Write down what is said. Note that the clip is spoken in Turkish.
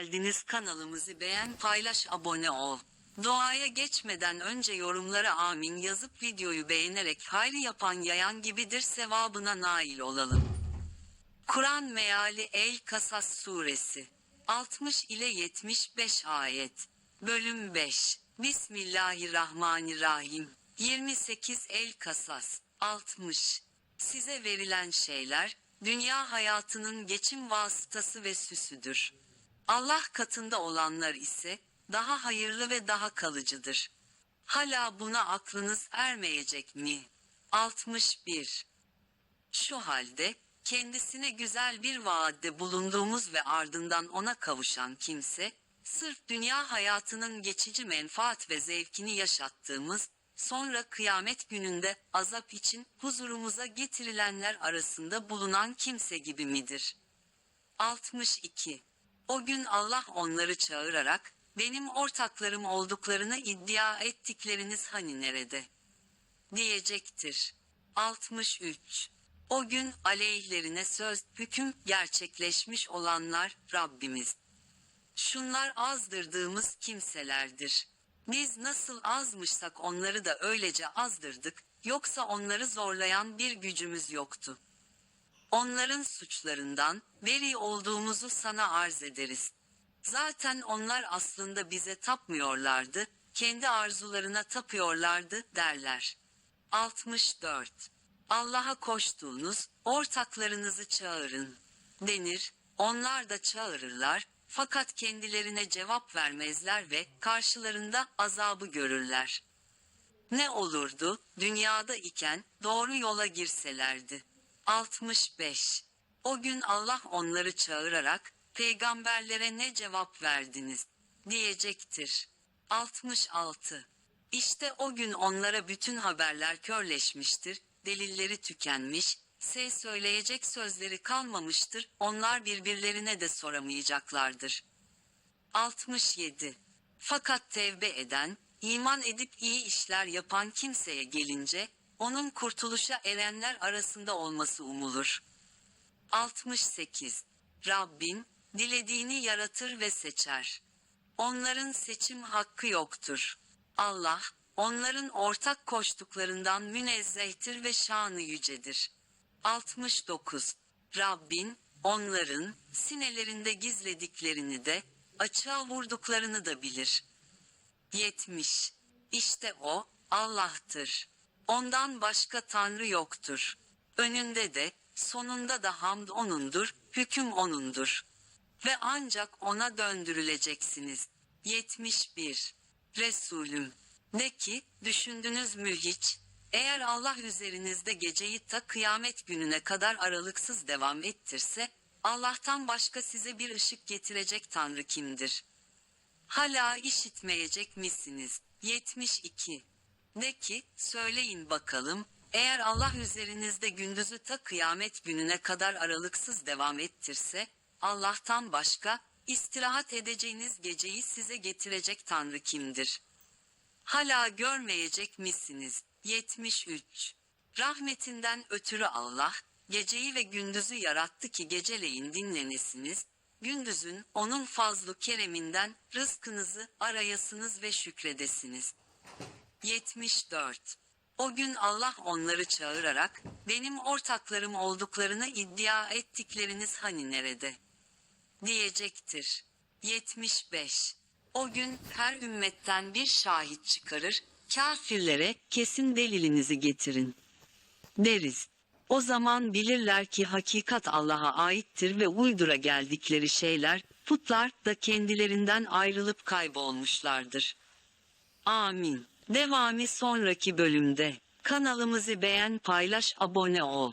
geldiniz kanalımızı beğen paylaş abone ol. Doğaya geçmeden önce yorumlara amin yazıp videoyu beğenerek hayri yapan yayan gibidir sevabına nail olalım. Kur'an meali El Kasas suresi 60 ile 75 ayet Bölüm 5 Bismillahirrahmanirrahim 28 El Kasas 60 Size verilen şeyler dünya hayatının geçim vasıtası ve süsüdür. Allah katında olanlar ise daha hayırlı ve daha kalıcıdır. Hala buna aklınız ermeyecek mi? 61 şu halde, kendisine güzel bir vaatte bulunduğumuz ve ardından ona kavuşan kimse, sırf dünya hayatının geçici menfaat ve zevkini yaşattığımız, sonra kıyamet gününde azap için huzurumuza getirilenler arasında bulunan kimse gibi midir? 62. O gün Allah onları çağırarak, benim ortaklarım olduklarını iddia ettikleriniz hani nerede? diyecektir. 63. O gün aleyhlerine söz, hüküm gerçekleşmiş olanlar Rabbimiz. Şunlar azdırdığımız kimselerdir. Biz nasıl azmışsak onları da öylece azdırdık, yoksa onları zorlayan bir gücümüz yoktu. Onların suçlarından beri olduğumuzu sana arz ederiz. Zaten onlar aslında bize tapmıyorlardı, kendi arzularına tapıyorlardı derler. 64. Allah'a koştuğunuz ortaklarınızı çağırın denir. Onlar da çağırırlar fakat kendilerine cevap vermezler ve karşılarında azabı görürler. Ne olurdu dünyada iken doğru yola girselerdi. 65. O gün Allah onları çağırarak peygamberlere ne cevap verdiniz diyecektir. 66. İşte o gün onlara bütün haberler körleşmiştir, delilleri tükenmiş, se söyleyecek sözleri kalmamıştır, onlar birbirlerine de soramayacaklardır. 67. Fakat tevbe eden, iman edip iyi işler yapan kimseye gelince, onun kurtuluşa erenler arasında olması umulur. 68. Rabbin, dilediğini yaratır ve seçer. Onların seçim hakkı yoktur. Allah, onların ortak koştuklarından münezzehtir ve şanı yücedir. 69. Rabbin, onların, sinelerinde gizlediklerini de, açığa vurduklarını da bilir. 70. İşte o, Allah'tır. Ondan başka Tanrı yoktur. Önünde de, sonunda da hamd O'nundur, hüküm O'nundur. Ve ancak O'na döndürüleceksiniz. 71. Resulüm, de ki, düşündünüz mü hiç? Eğer Allah üzerinizde geceyi ta kıyamet gününe kadar aralıksız devam ettirse, Allah'tan başka size bir ışık getirecek Tanrı kimdir? Hala işitmeyecek misiniz? 72. De ki, söyleyin bakalım, eğer Allah üzerinizde gündüzü ta kıyamet gününe kadar aralıksız devam ettirse, Allah'tan başka, istirahat edeceğiniz geceyi size getirecek Tanrı kimdir? Hala görmeyecek misiniz? 73. Rahmetinden ötürü Allah, geceyi ve gündüzü yarattı ki geceleyin dinlenesiniz, gündüzün onun fazlu kereminden rızkınızı arayasınız ve şükredesiniz. 74. O gün Allah onları çağırarak, benim ortaklarım olduklarını iddia ettikleriniz hani nerede? Diyecektir. 75. O gün her ümmetten bir şahit çıkarır, kafirlere kesin delilinizi getirin. Deriz. O zaman bilirler ki hakikat Allah'a aittir ve uydura geldikleri şeyler, putlar da kendilerinden ayrılıp kaybolmuşlardır. Amin. Devamı sonraki bölümde. Kanalımızı beğen paylaş abone ol.